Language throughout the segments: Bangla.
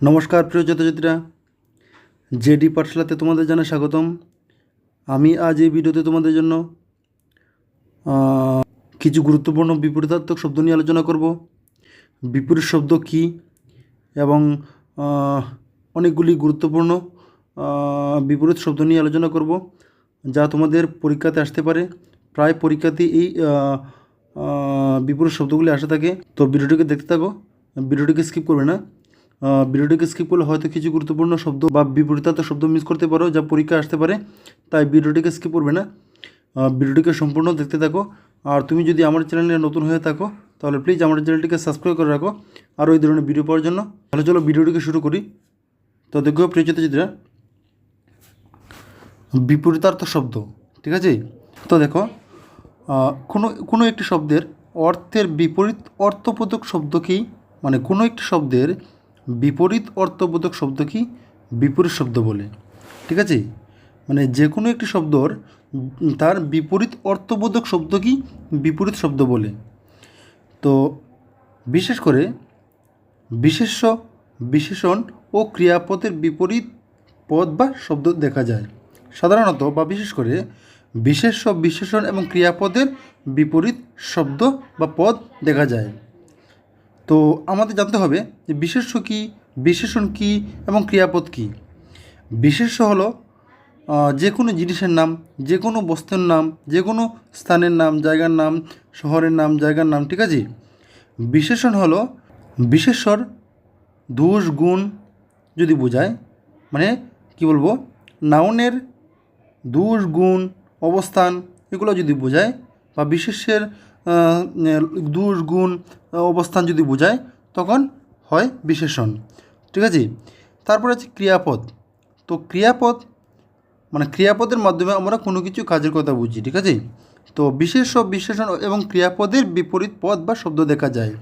নমস্কার, প্রিয় ছাত্রছাত্রীরা জেডি পাঠশালাতে তোমাদের জানাই স্বাগতম। আমি আজ এই ভিডিওতে তোমাদের জন্য কিছু গুরুত্বপূর্ণ বিপরীতার্থক শব্দ নিয়ে আলোচনা করব। বিপরীত শব্দ কী এবং অনেকগুলি গুরুত্বপূর্ণ বিপরীত শব্দ নিয়ে আলোচনা করব, যা তোমাদের পরীক্ষাতে আসতে পারে। প্রায় পরীক্ষাতে এই বিপরীত শব্দগুলি আসে থাকে। তো ভিডিওটিকে দেখতে থাকো, ভিডিওটিকে স্কিপ করবে না। ভিডিওটিকে স্কিপ করলে হয়তো কিছু গুরুত্বপূর্ণ শব্দ বা বিপরীতার্থক শব্দ মিস করতে পারো, যা পরীক্ষা আসতে পারে। তাই ভিডিওটিকে স্কিপ করবে না। ভিডিওটিকে সম্পূর্ণ দেখতে থাকো। আর তুমি যদি আমার চ্যানেলে নতুন হয়ে থাকো, তাহলে প্লিজ আমার চ্যানেলটিকে সাবস্ক্রাইব করে রাখো। আর ওই ধরনের ভিডিও পাওয়ার জন্য। তাহলে চলো ভিডিওটিকে শুরু করি। তো দেখো প্রিয় ছাত্রছাত্রীরা বিপরীতার্থ শব্দ, ঠিক আছে? তো দেখো কোনো কোনো একটি শব্দের অর্থের বিপরীত অর্থবোধক শব্দকেই মানে কোনো একটি শব্দের বিপরীত অর্থবোধক শব্দ কি? বিপরীত শব্দ বলে। ঠিক আছে? মানে যে কোনো একটি শব্দর তার বিপরীত অর্থবোধক শব্দ কি? বিপরীত শব্দ বলে। তো বিশেষ করে বিশেষ্য, বিশেষণ ও ক্রিয়াপদের বিপরীত পদ বা শব্দ দেখা যায়। সাধারণত বা বিশেষ করে বিশেষ্য, বিশেষণ এবং ক্রিয়াপদের বিপরীত শব্দ বা পদ দেখা যায়। তো আমাদের জানতে হবে যে বিশেষ্য কী, বিশেষণ কী এবং ক্রিয়াপদ কী? বিশেষ্য হলো যে কোনো জিনিসের নাম, যে কোনো বস্তুর নাম, যে কোনো স্থানের নাম, জায়গার নাম, শহরের নাম, জায়গার নাম, ঠিক আছে? বিশেষণ হলো, বিশেষ্যর দোষ, গুণ যদি বোঝায় মানে কি বলব, নাউনের দোষ, গুণ, অবস্থান এগুলো যদি বোঝায় বা বিশেষের দোষ, গুণ অবস্থান যদি বোঝায়, তখন হয় বিশেষণ। ঠিক আছে? তারপরে আছে ক্রিয়াপদ। তো ক্রিয়াপদ মানে ক্রিয়াপদের মাধ্যমে আমরা কোনো কিছু কাজের কথা বুঝি, ঠিক আছে? তো বিশেষ বিশেষণ এবং ক্রিয়াপদের বিপরীত পদ বা শব্দ দেখা যায়।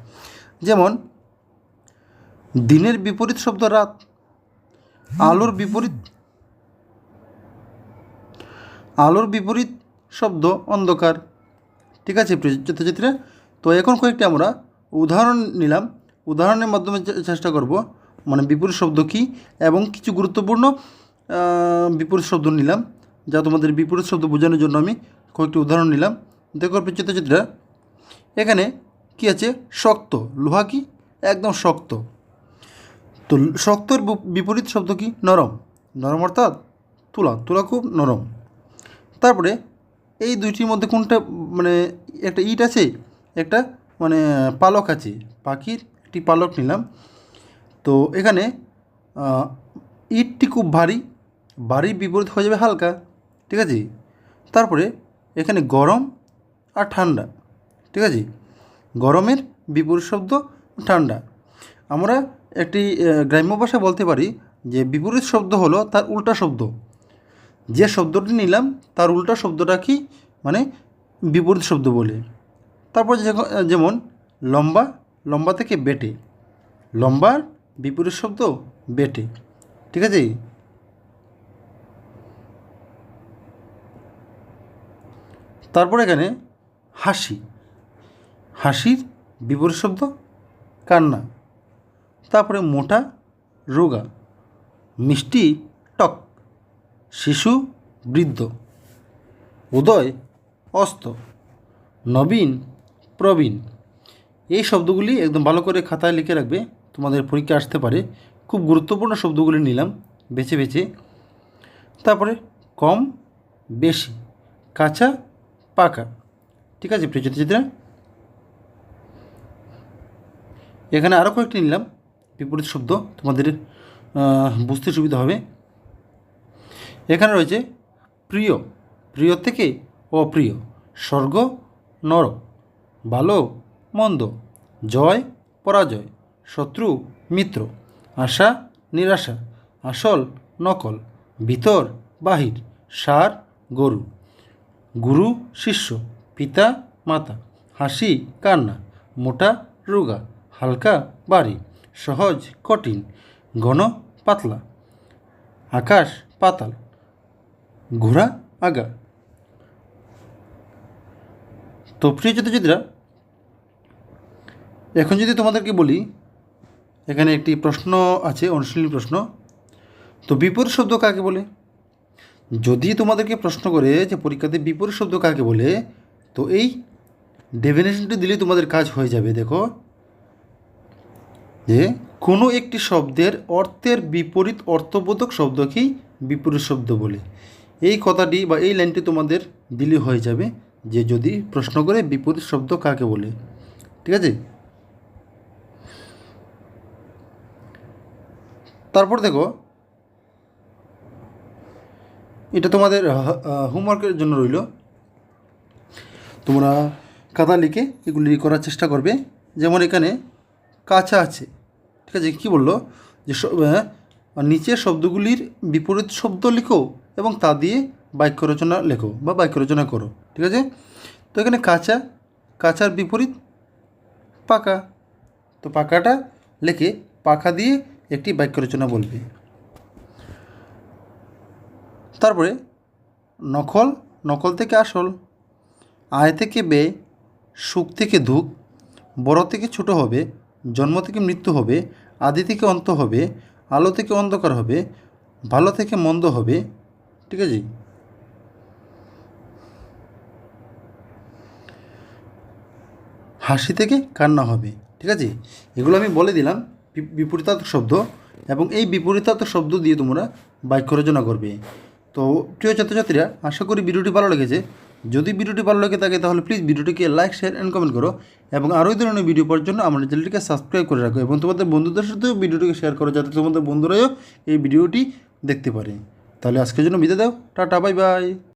যেমন, দিনের বিপরীত শব্দ রাত, আলোর বিপরীত আলোর বিপরীত শব্দ অন্ধকার, ঠিক আছে ছাত্রছাত্রীরা তো এখন কয়েকটি আমরা উদাহরণ নিলাম। উদাহরণের মাধ্যমে চেষ্টা করব। মানে বিপরীত শব্দ কী? এবং কিছু গুরুত্বপূর্ণ বিপরীত শব্দ নিলাম, যা তোমাদের বিপরীত শব্দ বোঝানোর জন্য আমি কয়েকটি উদাহরণ নিলাম। দেখো ছাত্রছাত্রীরা এখানে কি আছে? শক্ত। লোহা কি? একদম শক্ত। তো শক্তর বিপরীত শব্দ কি? নরম। নরম অর্থাৎ তুলা। তুলা খুব নরম। তারপরে এই দুইটির মধ্যে কোনটা মানে একটা ইট আছে, একটা মানে পালক আছে, পাখির একটি পালক নিলাম। তো এখানে ইটটি খুব ভারী ভারীর বিপরীত হয়ে যাবে হালকা, ঠিক আছে? তারপরে এখানে গরম আর ঠান্ডা, ঠিক আছে? গরমের বিপরীত শব্দ ঠান্ডা। আমরা একটি গ্রাম্য ভাষায় বলতে পারি যে বিপরীত শব্দ হলো তার উল্টা শব্দ। যে শব্দটি নিলাম, তার উল্টা শব্দটা কি? মানে বিপরীত শব্দ বলে। তারপর যেমন লম্বা লম্বা থেকে বেটে। লম্বার বিপরীত শব্দ বেটে। ঠিক আছে? তারপর এখানে হাসি। হাসির বিপরীত শব্দ কান্না। তারপরে মোটা, রোগা। মিষ্টি, টক। শিশু, বৃদ্ধ। উদয়, অস্ত। নবীন প্রবীণ। এই শব্দগুলি একদম ভালো করে খাতায় লিখে রাখবে, তোমাদের পরীক্ষা আসতে পারে। খুব গুরুত্বপূর্ণ শব্দগুলি নিলাম, বেছে বেছে। তারপরে, কম, বেশি, কাঁচা, পাকা। ঠিক আছে, প্রিয় ছাত্রছাত্রীরা? এখানে আরও কয়েকটি নিলাম, বিপরীত শব্দ, তোমাদের বুঝতে সুবিধা হবে। এখানে রয়েছে প্রিয়। প্রিয় থেকে অপ্রিয়, স্বর্গ নর ভালো, মন্দ, জয়, পরাজয়, শত্রু, মিত্র, আশা, নিরাশা, আসল, নকল, ভিতর, বাহির, সার, গরু, গুরু, শিষ্য, পিতা, মাতা, হাসি, কান্না, মোটা, রোগা, হালকা, বাড়ি, সহজ, কঠিন, ঘন, পাতলা, আকাশ, পাতাল, ঘোড়া, আগা। তো প্রিয় ছাত্রছাত্রীরা এখন যদি তোমাদেরকে বলি, এখানে একটি প্রশ্ন আছে, অনুশীলনী প্রশ্ন। তো বিপরীত শব্দ কাকে বলে? যদি তোমাদেরকে প্রশ্ন করে যে পরীক্ষাতে বিপরীত শব্দ কাকে বলে, তো এই ডেফিনেশনটি দিলে তোমাদের কাজ হয়ে যাবে, দেখো। যে কোনো একটি শব্দের অর্থের বিপরীত অর্থবোধক শব্দকেই বিপরীত শব্দ বলে। এই কথাটি বা এই লাইনটি তোমাদের দিলে হয়ে যাবে যে যদি প্রশ্ন করে বিপরীত শব্দ কাকে বলে। ঠিক আছে? তারপর দেখো, এটা তোমাদের হোমওয়ার্কের জন্য রইল। তোমরা কাদা লিখে এগুলি করার চেষ্টা করবে। যেমন এখানে কাঁচা আছে। ঠিক আছে, কী বলল? যে নিচের শব্দগুলির বিপরীত শব্দ লিখো এবং তা দিয়ে বাক্য রচনা লেখো বা বাক্য রচনা করো। ঠিক আছে? তো এখানে কাঁচা কাঁচার বিপরীত পাকা তো পাকাটা লেখে পাখা দিয়ে একটি বাক্য রচনা বলবে। তারপরে, নকল নকল থেকে আসল, আয় থেকে ব্যয়, সুখ থেকে দুঃখ, বড় থেকে ছোট হবে, জন্ম থেকে মৃত্যু হবে, আদি থেকে অন্ত হবে, আলো থেকে অন্ধকার হবে, ভালো থেকে মন্দ হবে, ঠিক আছে? হাসি থেকে কান্না হবে, ঠিক আছে? এগুলো আমি বলে দিলাম। বি- বিপরীতার্থক শব্দ এবং এই বিপরীতার্থক শব্দ দিয়ে তোমরা বাক্য রচনা করবে। তো প্রিয় ছাত্রছাত্রীরা, আশা করি ভিডিওটি ভালো লেগেছে। যদি ভিডিওটি ভালো লেগে থাকে, তাহলে প্লিজ ভিডিওটিকে লাইক শেয়ার অ্যান্ড কমেন্ট করো এবং আরও এই ধরনের ভিডিও পাওয়ার জন্য আমাদের চ্যানেলটিকে সাবস্ক্রাইব করে রাখো এবং তোমাদের বন্ধুদের সাথেও ভিডিওটিকে শেয়ার করো যাতে তোমাদের বন্ধুরাও এই ভিডিওটি দেখতে পারে। তাহলে আজকের জন্য বিদায় দাও। Tata bye bye